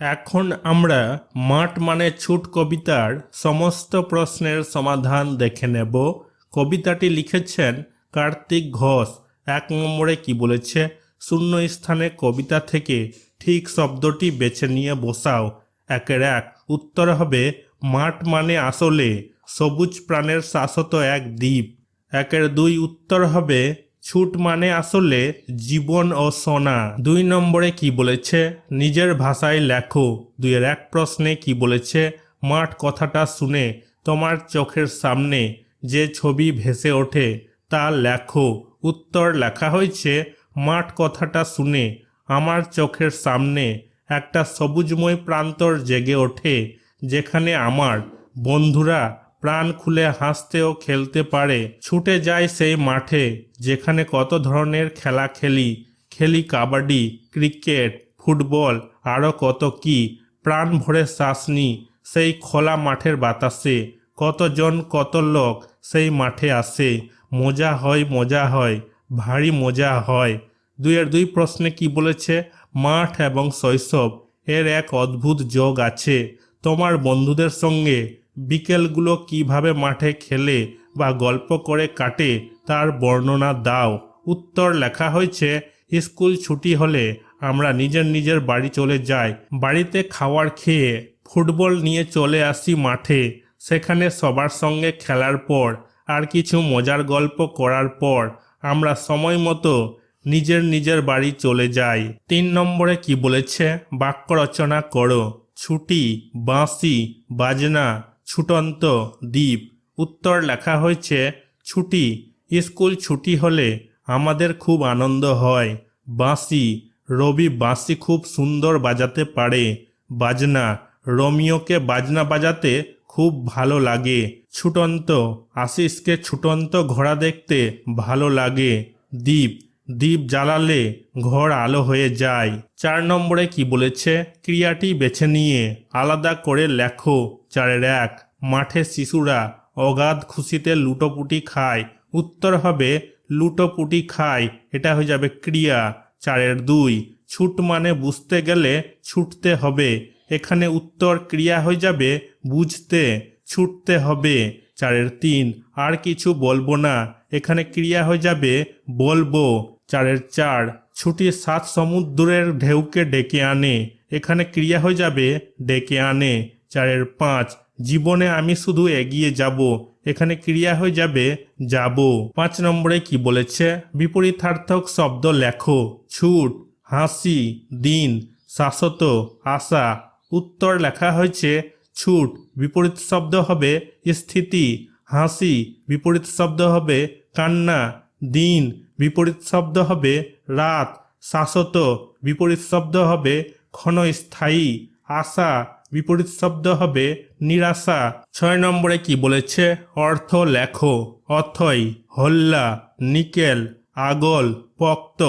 এখন আমরা মাঠ মানে ছুট কবিতার সমস্ত প্রশ্নের সমাধান দেখে নেব। কবিতাটি লিখেছেন কার্তিক ঘোষ। এক নম্বরে কি বলেছে? শূন্য স্থানে কবিতা থেকে ঠিক শব্দটি বেছে নিয়ে বসাও। একের এক। উত্তর হবে, মাঠ মানে আসলে সবুজ প্রাণের শাশ্বত এক দ্বীপ। একের দুই। উত্তর হবে ছুট মানে আসলে জীবন ও সোনা। দুই নম্বরে কি বলেছে? নিজের ভাষায় লেখো। দুইয়ের এক প্রশ্নে কি বলেছে? মাঠ কথাটা শুনে তোমার চোখের সামনে যে ছবি ভেসে ওঠে, তা লেখো। উত্তর লেখা হয়েছে, মাঠ কথাটা শুনে আমার চোখের সামনে একটা সবুজময় প্রান্তর জেগে ওঠে, যেখানে আমার বন্ধুরা প্রাণ খুলে হাসতে ও খেলতে পারে। ছুটে যায় সেই মাঠে, যেখানে কত ধরনের খেলা খেলি। খেলি কাবাডি, ক্রিকেট, ফুটবল আরও কত কি। প্রাণ ভরে শ্বাস নি সেই খোলা মাঠের বাতাসে। কতজন কত লোক সেই মাঠে আসে। মজা হয় মজা হয়, ভারী মজা হয়। দুইয়ের দুই প্রশ্নে কি বলেছে? মাঠ এবং শৈশব, এর এক অদ্ভুত যোগ আছে। তোমার বন্ধুদের সঙ্গে বিকেলগুলো কীভাবে মাঠে খেলে বা গল্প করে কাটে তার বর্ণনা দাও। উত্তর লেখা হয়েছে, স্কুল ছুটি হলে আমরা নিজের নিজের বাড়ি চলে যাই। বাড়িতে খাওয়ার খেয়ে ফুটবল নিয়ে চলে আসি মাঠে। সেখানে সবার সঙ্গে খেলার পর আর কিছু মজার গল্প করার পর আমরা সময় মতো নিজের নিজের বাড়ি চলে যাই। তিন নম্বরে কি বলেছে? বাক্য রচনা করো। ছুটি, বাঁশি, বাজনা ছুটন্ত দ্বীপ। উত্তর লেখা হয়েছে, ছুটি, স্কুল ছুটি হলে আমাদের খুব আনন্দ হয়। বাঁশি, রবি বাঁশি খুব সুন্দর বাজাতে পারে। বাজনা, রোমিওকে বাজনা বাজাতে খুব ভালো লাগে। ছুটন্ত, আশিসকে ছুটন্ত ঘোড়া দেখতে ভালো লাগে। দ্বীপ দ্বীপ জ্বালালে ঘর আলো হয়ে যায়। চার নম্বরে কি বলেছে? ক্রিয়াটি বেছে নিয়ে আলাদা করে লেখো। চারের এক, মাঠে শিশুরা অগাধ খুশিতে লুটোপুটি খায়। উত্তর হবে, লুটোপুটি খায়, এটা হয়ে যাবে ক্রিয়া। চারের দুই, ছুট মানে বুঝতে গেলে ছুটতে হবে। এখানে উত্তর ক্রিয়া হয়ে যাবে বুঝতে, ছুটতে হবে। চারের তিন, আর কিছু বলব না। এখানে ক্রিয়া হয়ে যাবে বলব। চারের চার ছুটি সাত সমুদ্রের ঢেউকে ডেকে আনে। এখানে ক্রিয়া হয়ে যাবে, ডেকে আনে। চারের পাঁচ, জীবনে আমি শুধু এগিয়ে যাব। এখানে ক্রিয়া হয়ে যাবে, যাব। পাঁচ নম্বরে কি বলেছে? বিপরীতার্থক শব্দ লেখো। ছুট, হাসি, দিন, শাশ্বত, আশা। উত্তর লেখা হয়েছে, ছুট, বিপরীত শব্দ হবে স্থিতি। হাসি, বিপরীত শব্দ হবে কান্না। দিন বিপরীত শব্দ হবে রাত, শাশ্বত বিপরীত শব্দ হবে ক্ষণস্থায়ী, আশা বিপরীত শব্দ হবে নিরাশা। ছয় নম্বরে কি বলেছে? অর্থ লেখো, অথই, হল্লা, নিকেল, আগল, পক্ত।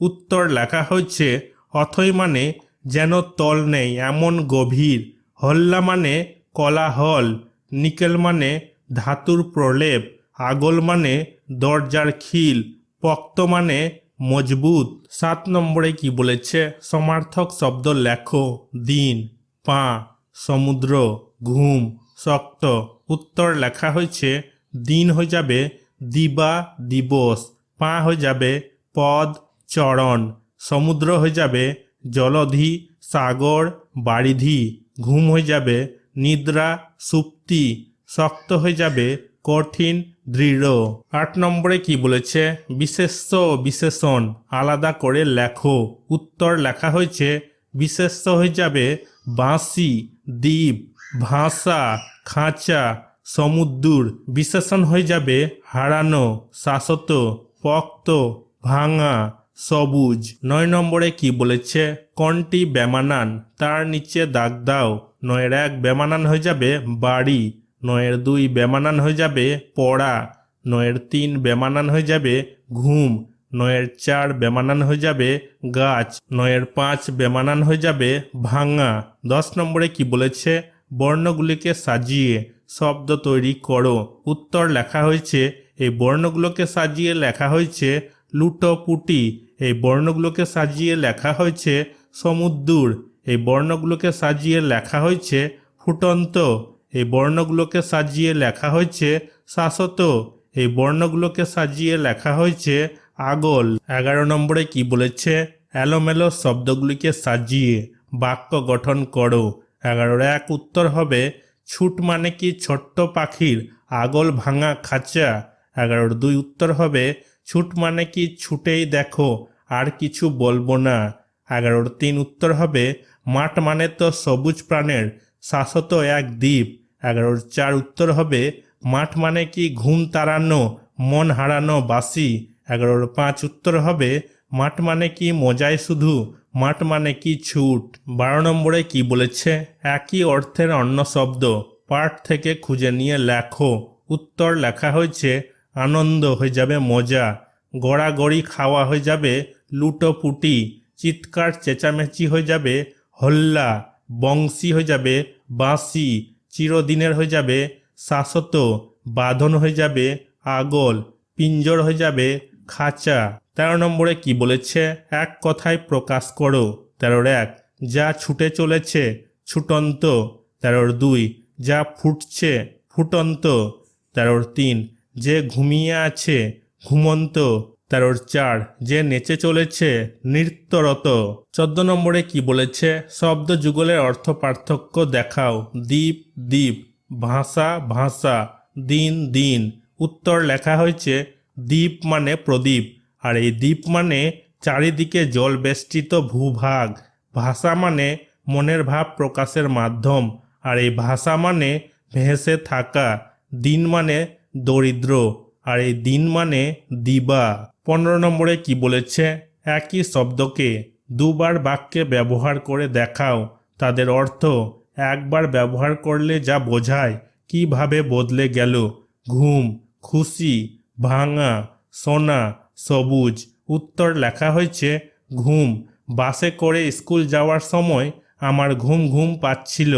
উত্তর লেখা হয়েছে, অথই মানে যেন তল নেই, এমন গভীর। হল্লা মানে কলাহল, নিকেল মানে ধাতুর প্রলেপ, আগল মানে দরজার খিল, পক্ত মানে মজবুত। সাত নম্বরে কি বলেছে? সমার্থক শব্দ লেখো, দিন, পা, সমুদ্র, ঘুম, শক্ত। উত্তর লেখা হয়েছে, দিন হয়ে যাবে দিবা দিবস, পা হয়ে যাবে পদ, চরণ, সমুদ্র হয়ে যাবে জলধি, সাগর, বারিধি, ঘুম হয়ে যাবে নিদ্রা, সুপ্তি, শক্ত হয়ে যাবে কঠিন, দৃঢ়। আট নম্বরে কি বলেছে? বিশেষ্য, বিশেষণ, আলাদা করে লেখো। উত্তর লেখা হয়েছে, বিশেষ্য হয়ে যাবে বাঁশি, দ্বীপ, ভাষা, খাঁচা সমুদ্র বিশেষণ হয়ে যাবে হারানো, শাশ্বত, পক্ত, ভাঙা, সবুজ। নয় নম্বরে কি বলেছে? কোনটি বেমানান? তার নিচে দাগ দাও। নয়ের এক বেমানান হয়ে যাবে বাড়ি। নয়ের দুই বেমানান হয়ে যাবে পড়া, নয়ের তিন বেমানান হয়ে যাবে ঘুম, নয়ের চার বেমানান হয়ে যাবে গাছ, নয়ের পাঁচ বেমানান হয়ে যাবে ভাঙা। দশ নম্বরে কি বলেছে? বর্ণগুলিকে সাজিয়ে শব্দ তৈরি করো। উত্তর লেখা হয়েছে, এই বর্ণগুলোকে সাজিয়ে লেখা হয়েছে লুটো লুটোপুটি, এই বর্ণগুলোকে সাজিয়ে লেখা হয়েছে সমুদ্র এই বর্ণগুলোকে সাজিয়ে লেখা হয়েছে ফুটন্ত। এই বর্ণগুলোকে সাজিয়ে লেখা হয়েছে শাসত এই বর্ণগুলোকে সাজিয়ে লেখা হয়েছে আগল। এগারো নম্বরে কি বলেছে? এলোমেলো শব্দগুলিকে সাজিয়ে বাক্য গঠন করো। এগারোর এক উত্তর হবে, ছুট মানে কি ছোট্ট পাখির আগল ভাঙা খাঁচা? এগারোর দুই উত্তর হবে, ছুট মানে কি ছুটেই দেখো, আর কিছু বলব না। এগারোর তিন উত্তর হবে, মাঠ মানে তো সবুজ প্রাণের, শাশ্বত এক দ্বীপ। এগারোর চার উত্তর হবে, মাঠ মানে কি ঘুম তাড়ানো, মন হারানো, বাসি। এগারোর পাঁচ উত্তর হবে, মাঠ মানে কি মজায় শুধু, মাঠ মানে কি ছুট। বারো নম্বরে কি বলেছে? একই অর্থের অন্য শব্দ, পাঠ থেকে খুঁজে নিয়ে লেখো। উত্তর লেখা হয়েছে, আনন্দ হয়ে যাবে মজা, গড়াগড়ি খাওয়া হয়ে যাবে লুটোপুটি, চিৎকার চেঁচামেচি হয়ে যাবে হল্লা, বংশী হয়ে যাবে বাঁশি চিরদিনের হয়ে যাবে শাশ্বত, বাঁধন হয়ে যাবে আগল, পিঞ্জর হয়ে যাবে খাঁচা। তেরো নম্বরে কি বলেছে? এক কথায় প্রকাশ করো। তেরোর এক, যা ছুটে চলেছে ছুটন্ত। তেরোর দুই, যা ফুটছে ফুটন্ত। তেরোর তিন, যে ঘুমিয়ে আছে ঘুমন্ত। তেরোর চার, যে নেচে চলেছে নৃত্যরত। চোদ্দ নম্বরে কি বলেছে? শব্দ যুগলের অর্থ পার্থক্য দেখাও। দ্বীপ দ্বীপ, ভাষা ভাষা, দিন দিন। উত্তর লেখা হয়েছে, দ্বীপ মানে প্রদীপ। আর এই দ্বীপ মানে চারিদিকে জল বেষ্টিত ভূভাগ। ভাষা মানে মনের ভাব প্রকাশের মাধ্যম। আর এই ভাষা মানে ভেসে থাকা। দিন মানে দরিদ্র। আর এই দিন মানে দিবা। পনেরো নম্বরে কি বলেছে? একই শব্দকে দুবার বাক্যে ব্যবহার করে দেখাও। তাদের অর্থ, একবার ব্যবহার করলে যা বোঝায়, কীভাবে বদলে গেল। ঘুম, খুশি, ভাঙা, সোনা, সবুজ। উত্তর লেখা হয়েছে, ঘুম, বাসে করে স্কুল যাওয়ার সময় আমার ঘুম ঘুম পাচ্ছিল।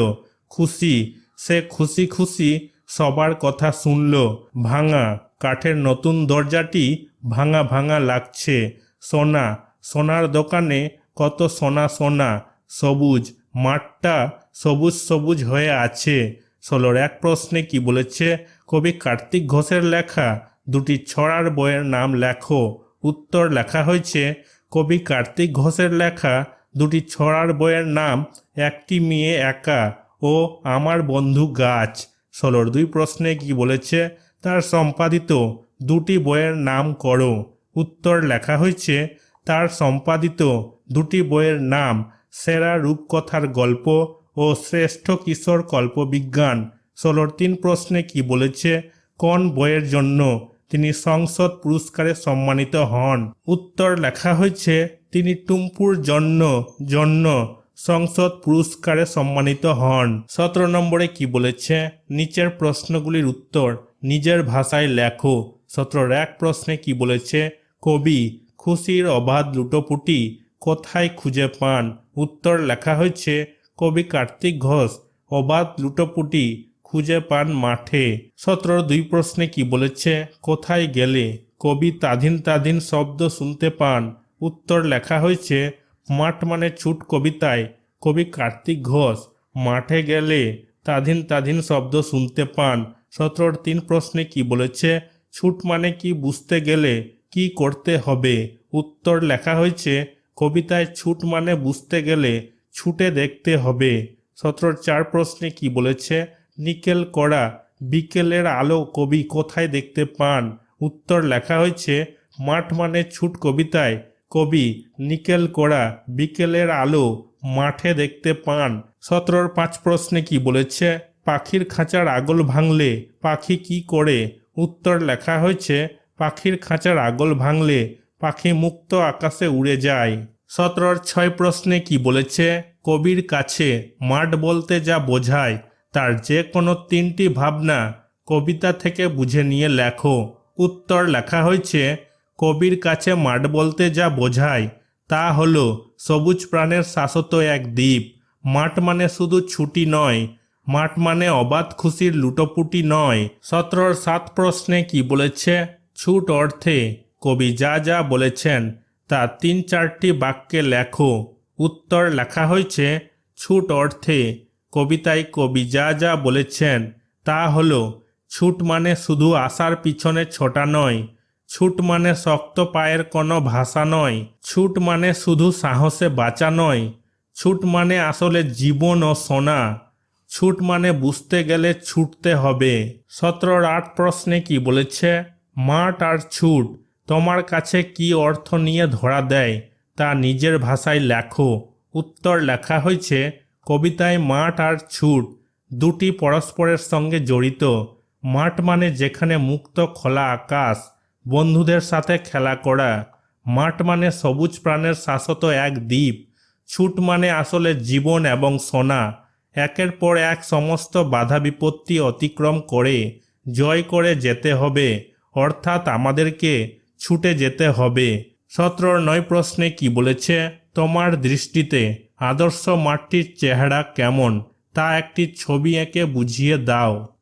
খুশি, সে খুশি খুশি সবার কথা শুনল, ভাঙা, কাঠের নতুন দরজাটি ভাঙা ভাঙা লাগছে। সোনা, সোনার দোকানে কত সোনা সোনা, সবুজ, মাঠটা সবুজ সবুজ হয়ে আছে। ষোলোর এক প্রশ্নে কি বলেছে? কবি কার্তিক ঘোষের লেখা দুটি ছড়ার বইয়ের নাম লেখো। উত্তর লেখা হয়েছে, কবি কার্তিক ঘোষের লেখা দুটি ছড়ার বইয়ের নাম একটি মেয়ে একা ও আমার বন্ধু গাছ। ষোলোর দুই প্রশ্নে কি বলেছে? তার সম্পাদিত দুটি বইয়ের নাম করো। উত্তর লেখা হয়েছে, তার সম্পাদিত দুটি বইয়ের নাম সেরা রূপকথার গল্প ও শ্রেষ্ঠ কিশোর কল্পবিজ্ঞান। ষোলোর তিন প্রশ্নে কি বলেছে? কোন বইয়ের জন্য তিনি সংসদ পুরস্কারে সম্মানিত হন? উত্তর লেখা হয়েছে, তিনি টুম্পুর জন্য জন্য সংসদ পুরস্কারে সম্মানিত হন। সতেরো নম্বরে কি বলেছে? নিচের প্রশ্নগুলির উত্তর নিজের ভাষায় লেখো। সতেরোর এক প্রশ্নে কি বলেছে? কবি, খুশির অবাধ লুটোপুটি কোথায় খুঁজে পান? উত্তর লেখা হয়েছে, কবি কার্তিক ঘোষ, অবাধ লুটোপুটি খুঁজে পান মাঠে। সতেরোর দুই প্রশ্নে কি বলেছে? কোথায় গেলে? কবি তাধিন তাধিন শব্দ শুনতে পান। উত্তর লেখা হয়েছে মাঠ মানে ছুট কবিতায়। কবি কার্তিক ঘোষ, মাঠে গেলে তাধিন তাধিন শব্দ শুনতে পান। সতেরোর তিন প্রশ্নে কি বলেছে? ছুট মানে কি বুঝতে গেলে কি করতে হবে? উত্তর লেখা হয়েছে, কবিতায় ছুট মানে বুঝতে গেলে ছুটে দেখতে হবে। সতেরোর চার প্রশ্নে কি বলেছে? নিকেল করা বিকেলের আলো কবি কোথায় দেখতে পান? উত্তর লেখা হয়েছে, মাঠ মানে ছুট কবিতায় কবি নিকেল করা বিকেলের আলো মাঠে দেখতে পান। সতেরোর পাঁচ প্রশ্নে কি বলেছে? পাখির খাঁচার আগল ভাঙলে পাখি কি করে? উত্তর লেখা হয়েছে, পাখির খাঁচার আগল ভাঙলে পাখি মুক্ত আকাশে উড়ে যায়। সতেরোর ছয় প্রশ্নে কি বলেছে? কবির কাছে মাঠ বলতে যা বোঝায়, তার যে কোনো তিনটি ভাবনা কবিতা থেকে বুঝে নিয়ে লেখো। উত্তর লেখা হয়েছে কবির কাছে মাঠ বলতে যা বোঝায়, তা হল সবুজ প্রাণের শাশ্বত এক দ্বীপ। মাঠ মানে শুধু ছুটি নয়, মাঠ মানে অবাধ খুশির লুটোপুটি নয়। সতেরোর সাত প্রশ্নে কি বলেছে? ছুট অর্থে কবি যা যা বলেছেন, তা তিন চারটি বাক্যে লেখো। উত্তর লেখা হয়েছে, ছুট অর্থে কবিতায় কবি যা যা বলেছেন, তা হলো, ছুট মানে শুধু আসার পিছনে ছোটা নয় ছুট মানে শক্ত পায়ের কোনো ভাষা নয়। ছুট মানে শুধু সাহসে বাঁচা নয়। ছুট মানে আসলে জীবন ও সোনা। ছুট মানে বুঝতে গেলে ছুটতে হবে। সতেরোর আট প্রশ্নে কি বলেছে? মাঠ আর ছুট, তোমার কাছে কি অর্থ নিয়ে ধরা দেয়? তা নিজের ভাষায় লেখো। উত্তর লেখা হয়েছে, কবিতায় মাঠ আর ছুট দুটি পরস্পরের সঙ্গে জড়িত। মাঠ মানে যেখানে মুক্ত খোলা আকাশ। বন্ধুদের সাথে খেলা করা, মাঠ মানে সবুজ প্রাণের শাশ্বত এক দ্বীপ, ছুট মানে আসলে জীবন এবং সোনা, একের পর এক সমস্ত বাধা বিপত্তি অতিক্রম করে, জয় করে যেতে হবে, অর্থাৎ আমাদেরকে ছুটে যেতে হবে। সতেরোর নয় প্রশ্নে কি বলেছে? তোমার দৃষ্টিতে আদর্শ মাঠটির চেহারা কেমন? তা একটি ছবি এঁকে বুঝিয়ে দাও।